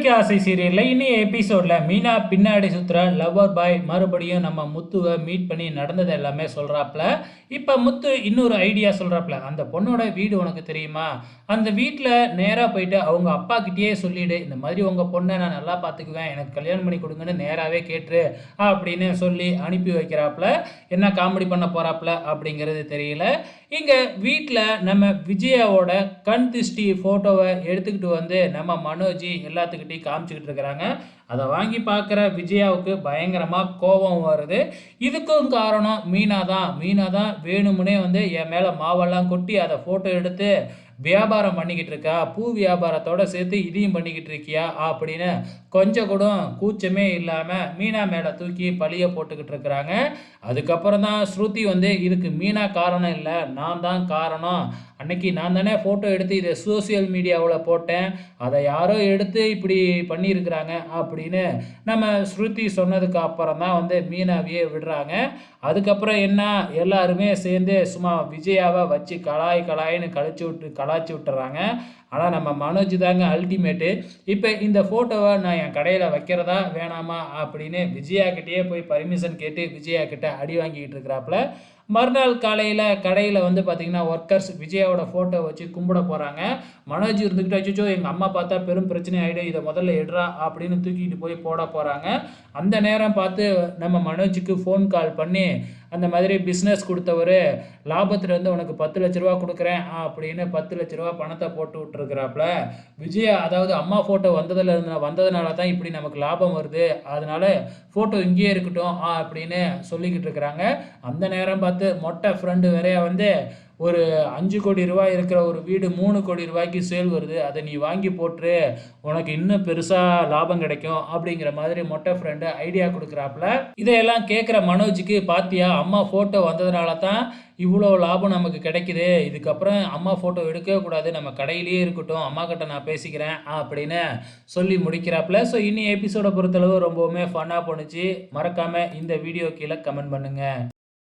சிறைக்கு ஆசை சீரியலில் இன்னைய எபிசோடில் மீனா பின்னாடி சுற்றுற லவ்வர் பாய் மறுபடியும் நம்ம முத்துவை மீட் பண்ணி நடந்தது எல்லாமே சொல்கிறாப்புல இப்போ முத்து இன்னொரு ஐடியா சொல்கிறாப்புல அந்த பொண்ணோட வீடு உனக்கு தெரியுமா? அந்த வீட்டில் நேராக போயிட்டு அவங்க அப்பாக்கிட்டேயே சொல்லிவிடு இந்த மாதிரி உங்கள் பொண்ணை நான் நல்லா பார்த்துக்குவேன் எனக்கு கல்யாணம் பண்ணி கொடுங்கன்னு நேராகவே கேட்டுரு அப்படின்னு சொல்லி அனுப்பி வைக்கிறாப்புல என்ன காமெடி பண்ண போகிறாப்புல அப்படிங்கிறது தெரியல. இங்கே வீட்டில் நம்ம விஜயாவோட கண் திருஷ்டி ஃபோட்டோவை எடுத்துக்கிட்டு வந்து நம்ம மனோஜி எல்லாத்துக்கிட்டையும் காமிச்சிக்கிட்டு இருக்கிறாங்க. அதை வாங்கி பார்க்குற விஜயாவுக்கு பயங்கரமாக கோபம் வருது. இதுக்கும் காரணம் மீனா தான் மீனா தான் வேணும்னே வந்து என் மேலே மாவெல்லாம் கொட்டி அதை ஃபோட்டோ எடுத்து வியாபாரம் பண்ணிக்கிட்டு இருக்கா. பூ வியாபாரத்தோட சேர்த்து இதையும் பண்ணிக்கிட்டு இருக்கியா அப்படின்னு கொஞ்சம் கூட கூச்சமே இல்லாமல் மீனா மேலே தூக்கி பழிய போட்டுக்கிட்டு இருக்கிறாங்க. அதுக்கப்புறம் தான் ஸ்ருதி வந்து இதுக்கு மீனா காரணம் இல்லை. நான் தான் காரணம். அன்னைக்கு நான் தானே ஃபோட்டோ எடுத்து இதை சோசியல் மீடியாவில் போட்டேன். அதை யாரோ எடுத்து இப்படி பண்ணியிருக்கிறாங்க அப்படின்னு நம்ம ஸ்ருதி சொன்னதுக்கு அப்புறம் தான் வந்து மீனாவையே விடுறாங்க. அதுக்கப்புறம் என்ன? எல்லாருமே சேர்ந்து சும்மா விஜயாவை வச்சு கலாய் கலாயின்னு கழிச்சு விட்டு கலாய்ச்சி விட்டுறாங்க. ஆனால் நம்ம மனோஜ் தாங்க அல்டிமேட்டு இப்போ இந்த ஃபோட்டோவை நான் என் கடையில் வைக்கிறதா வேணாமா அப்படின்னு விஜயா கிட்டேயே போய் பர்மிஷன் கேட்டு விஜயா கிட்ட அடி வாங்கிக்கிட்டு இருக்கிறாப்புல. மறுநாள் காலையில் கடையில் வந்து பார்த்திங்கன்னா ஒர்க்கர்ஸ் விஜயாவோட ஃபோட்டோ வச்சு கும்பிட போகிறாங்க மனோஜ் இருந்துக்கிட்டு அச்சோ எங்கள் அம்மா பார்த்தா பெரும் பிரச்சனை ஆகிடும் இதை முதல்ல எடுறா அப்படின்னு தூக்கிட்டு போய் போட போகிறாங்க அந்த நேரம் பார்த்து நம்ம மனோஜுக்கு ஃபோன் கால் பண்ணி அந்த மாதிரி பிஸ்னஸ் கொடுத்தவர் லாபத்தில் இருந்து உனக்கு பத்து லட்ச ரூபா கொடுக்குறேன் அப்படின்னு பத்து லட்ச ரூபா பணத்தை போட்டு விட்டுருக்குறாப்புல. விஜய் அதாவது அம்மா ஃபோட்டோ வந்ததில் இருந்த வந்ததுனால தான் இப்படி நமக்கு லாபம் வருது. அதனால ஃபோட்டோ இங்கேயே இருக்கட்டும் அப்படின்னு சொல்லிக்கிட்டு இருக்கிறாங்க. அந்த நேரம் பார்த்து மொட்டை ஃப்ரெண்டு வேறையா வந்து ஒரு அஞ்சு கோடி ரூபாய் இருக்கிற ஒரு வீடு மூணு கோடி ரூபாய்க்கு சேல் வருது. அதை நீ வாங்கி போட்டுரு. உனக்கு இன்னும் பெருசாக லாபம் கிடைக்கும் அப்படிங்கிற மாதிரி மொட்டை ஃப்ரெண்டு ஐடியா கொடுக்குறாப்புல. இதையெல்லாம் கேட்குற மனோஜுக்கு பாத்தியா? அம்மா ஃபோட்டோ வந்ததுனால தான் இவ்வளோ லாபம் நமக்கு கிடைக்குது. இதுக்கப்புறம் அம்மா ஃபோட்டோ எடுக்கவே கூடாது. நம்ம கடையிலேயே இருக்கட்டும். அம்மா கிட்ட நான் பேசிக்கிறேன் அப்படின்னு சொல்லி முடிக்கிறாப்புல. ஸோ இனி எபிசோடை பொறுத்தளவு ரொம்பவுமே ஃபன்னாக போணுச்சு. மறக்காமல் இந்த வீடியோ கீழே கமெண்ட் பண்ணுங்கள்